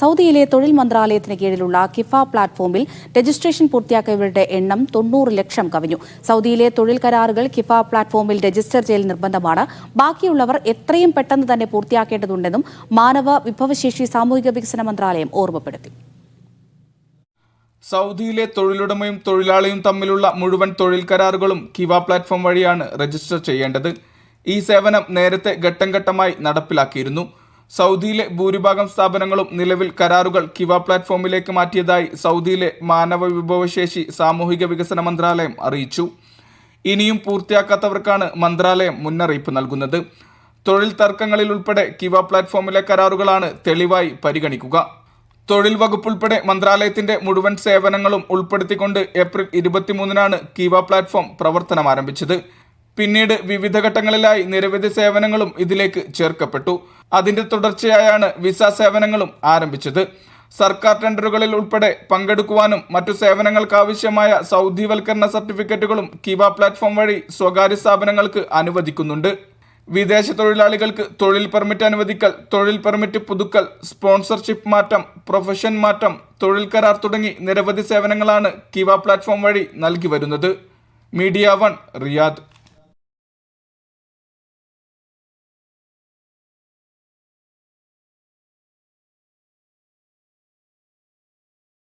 സൗദിയിലെ തൊഴിൽ മന്ത്രാലയത്തിന് കീഴിലുള്ള കിഫ പ്ലാറ്റ്ഫോമിൽ രജിസ്ട്രേഷൻ പൂർത്തിയാക്കിയവരുടെ എണ്ണം തൊണ്ണൂറ് ലക്ഷം കവിഞ്ഞു. സൗദിയിലെ തൊഴിൽ കരാറുകൾ കിഫ പ്ലാറ്റ്ഫോമിൽ രജിസ്റ്റർ ചെയ്യൽ നിർബന്ധമാണ്. ബാക്കിയുള്ളവർ എത്രയും പെട്ടെന്ന് തന്നെ പൂർത്തിയാക്കേണ്ടതുണ്ടെന്നും മാനവ വിഭവശേഷി സാമൂഹിക വികസന മന്ത്രാലയം ഓർമ്മപ്പെടുത്തി. സൗദിയിലെ തൊഴിലുടമയും തൊഴിലാളിയും തമ്മിലുള്ള മുഴുവൻ തൊഴിൽ കരാറുകളും കിവ പ്ലാറ്റ്ഫോം വഴിയാണ് രജിസ്റ്റർ ചെയ്യേണ്ടത്. ഈ സേവനം നേരത്തെ ഘട്ടം ഘട്ടമായി നടപ്പിലാക്കിയിരുന്നു. സൗദിയിലെ ഭൂരിഭാഗം സ്ഥാപനങ്ങളും നിലവിൽ കരാറുകൾ കിവ പ്ലാറ്റ്ഫോമിലേക്ക് മാറ്റിയതായി സൗദിയിലെ മാനവ വിഭവശേഷി സാമൂഹിക വികസന മന്ത്രാലയം അറിയിച്ചു. ഇനിയും പൂർത്തിയാക്കാത്തവർക്കാണ് മന്ത്രാലയം മുന്നറിയിപ്പ് നൽകുന്നത്. തൊഴിൽ തർക്കങ്ങളിൽ ഉൾപ്പെടെ കിവ പ്ലാറ്റ്ഫോമിലെ കരാറുകളാണ് തെളിവായി പരിഗണിക്കുക. തൊഴിൽ വകുപ്പ് ഉൾപ്പെടെ മന്ത്രാലയത്തിന്റെ മുഴുവൻ സേവനങ്ങളും ഉൾപ്പെടുത്തിക്കൊണ്ട് ഏപ്രിൽ ഇരുപത്തിമൂന്നിനാണ് കിവ പ്ലാറ്റ്ഫോം പ്രവർത്തനം ആരംഭിച്ചത് പിന്നീട് വിവിധ ഘട്ടങ്ങളിലായി നിരവധി സേവനങ്ങളും ഇതിലേക്ക് ചേർക്കപ്പെട്ടു. അതിന്റെ തുടർച്ചയായാണ് വിസ സേവനങ്ങളും ആരംഭിച്ചത്. സർക്കാർ ടെൻഡറുകളിൽ ഉൾപ്പെടെ പങ്കെടുക്കുവാനും മറ്റു സേവനങ്ങൾക്ക് സേവനങ്ങൾക്കാവശ്യമായ സൗദിവൽക്കരണ സർട്ടിഫിക്കറ്റുകളും കിവ പ്ലാറ്റ്ഫോം വഴി സ്വകാര്യ സ്ഥാപനങ്ങൾക്ക് അനുവദിക്കുന്നുണ്ട്. വിദേശ തൊഴിലാളികൾക്ക് തൊഴിൽ പെർമിറ്റ് അനുവദിക്കൽ തൊഴിൽ പെർമിറ്റ് പുതുക്കൽ സ്പോൺസർഷിപ്പ് മാറ്റം പ്രൊഫഷൻ മാറ്റം തൊഴിൽ കരാർ തുടങ്ങി നിരവധി സേവനങ്ങളാണ് കിവ പ്ലാറ്റ്ഫോം വഴി നൽകി വരുന്നത്. Media one Riyadh.